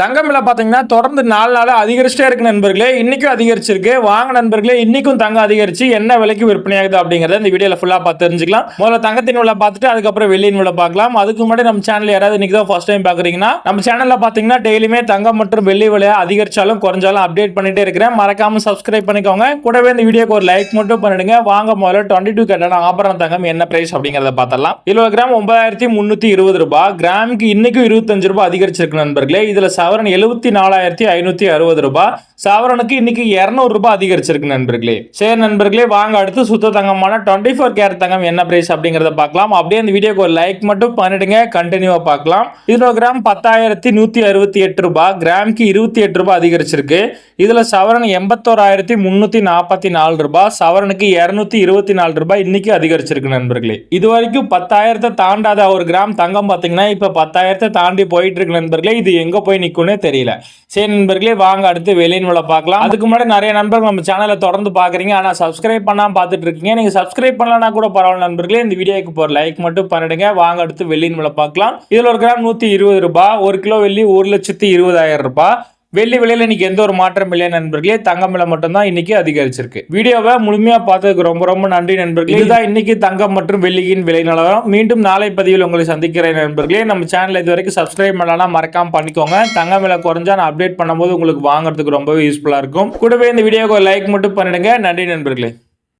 தங்கம் விலை பார்த்தீங்கன்னா தொடர்ந்து நாலு நாள் அதிகரிச்சிட்டே இருக்கு நண்பர்களே. இன்றைக்கும் அதிகரிச்சிருக்கு. வாங்க நண்பர்களே இன்றைக்கும் தங்கம் அதிகரிச்சு என்ன விலைக்கு விற்பனையாகுது அப்படிங்கிறத இந்த வீடியோவில் ஃபுல்லாக பார்த்து தெரிஞ்சுக்கலாம். முதல்ல தங்கத்தின் விலை பார்த்துட்டு அதுக்கப்புறம் வெள்ளியின் விலை பார்க்கலாம். அதுக்கு முன்னாடி நம்ம சேனல் யாராவது இன்றைக்கி தான் ஃபர்ஸ்ட் டைம் பார்க்குறீங்கன்னா நம்ம சேனலில் பார்த்தீங்கன்னா டெய்லியுமே தங்கம் மற்றும் வெள்ளி விலையை அதிகரிச்சாலும் குறைஞ்சாலும் அப்டேட் பண்ணிகிட்டே இருக்கிறேன். மறக்காமல் சப்ஸ்கிரைப் பண்ணிக்கோங்க. கூடவே இந்த வீடியோக்கு ஒரு லைக் மட்டும் பண்ணிடுங்க. வாங்க முதல்ல டுவெண்ட்டி டூ கேட்டான ஆபரண தங்கம் என்ன பிரைஸ் அப்படிங்கிறத பார்த்தலாம் இருபது கிராம் ஒன்பதாயிரத்தி முந்நூற்றி இருபது ரூபாய். கிராமுக்கு இன்னைக்கும் இருபத்தஞ்சு ரூபாய் அதிகரிச்சிருக்கு நண்பர்களே. இதில் சவரன் எழுபத்தி நாலாயிரத்தி ஐநூற்றி அறுபது ரூபாய் சவரனுக்கு இன்னைக்கு இரநூறுபா ரூபாய் அதிகரிச்சிருக்கு நண்பர்களே. சரி நண்பர்களே வாங்க அடுத்து சுத்த தங்கமான டுவெண்ட்டி ஃபோர் கேரட் தங்கம் என்ன பிரைஸ் அப்படிங்கிறத பார்க்கலாம். அப்படியே இந்த வீடியோக்கு ஒரு லைக் மட்டும் பண்ணிடுங்க. கண்டினியூவாக பார்க்கலாம். இதில் கிராம் பத்தாயிரத்தி நூற்றி அறுபத்தி எட்டு ரூபாய் கிராமுக்கு இருபத்தி எட்டு ரூபாய் அதிகரிச்சிருக்கு. இதில் சவரன் எண்பத்தோராயிரத்தி முந்நூற்றி நாற்பத்தி நாலு ரூபாய் சவரனுக்கு இரநூத்தி இருபத்தி நாலு ரூபாய் இன்னைக்கு அதிகரிச்சிருக்கு நண்பர்களே. இது வரைக்கும் பத்தாயிரத்தை தாண்டாத ஒரு கிராம் தங்கம் பார்த்தீங்கன்னா இப்போ பத்தாயிரத்தை தாண்டி போயிட்டு இருக்கு நண்பர்களே. இது எங்கே போய் நிக்கும்னே தெரியல. சரி நண்பர்களே வாங்க அடுத்து வெளியின் உள்ள பார்க்கலாம். அதுக்கு முன்னாடி நிறைய நண்பர்கள் நம்ம சேனலை தொடர்ந்து பார்க்குறீங்க. ஆனால் சப்ஸ்கிரைப் பண்ணாமல் பார்த்துட்டு இருக்கீங்க நீங்க சப்ஸ்கிரைப் பண்ணலனா கூட பரவாயில்ல நண்பர்களே. இந்த வீடியோக்கு போற லைக் மட்டும் பண்ணிடுங்க. வாங்க அடுத்து வெள்ளியின் உள்ள பார்க்கலாம். இதில் ஒரு கிராம் நூற்றி இருபது ரூபாய் ஒரு கிலோ வெள்ளி ஒரு லட்சத்தி இருபதாயிரம் ரூபாய். வெள்ளி விலையில இன்னைக்கு எந்த ஒரு மாற்றம் இல்லை நண்பர்களே. தங்கம் விலை மட்டும்தான் இன்னைக்கு அதிகரிச்சிருக்கு. வீடியோவை முழுமையா பார்த்ததுக்கு ரொம்ப ரொம்ப நன்றி நண்பர்களே. இதுதான் இன்னைக்கு தங்கம் மற்றும் வெள்ளியின் விலை நிலவரம். மீண்டும் நாளை பதிவில் உங்களை சந்திக்கிறேன் நண்பர்களே. நம்ம சேனல் இது வரைக்கும் சப்ஸ்கிரைப் பண்ணலாம் மறக்காம பண்ணிக்கோங்க. தங்கம் விலை குறைஞ்சா நான் அப்டேட் பண்ணும்போது உங்களுக்கு வாங்குறதுக்கு ரொம்பவே யூஸ்ஃபுல்லா இருக்கும். கூடவே இந்த வீடியோக்கு லைக் மட்டும் பண்ணிடுங்க. நன்றி நண்பர்களே.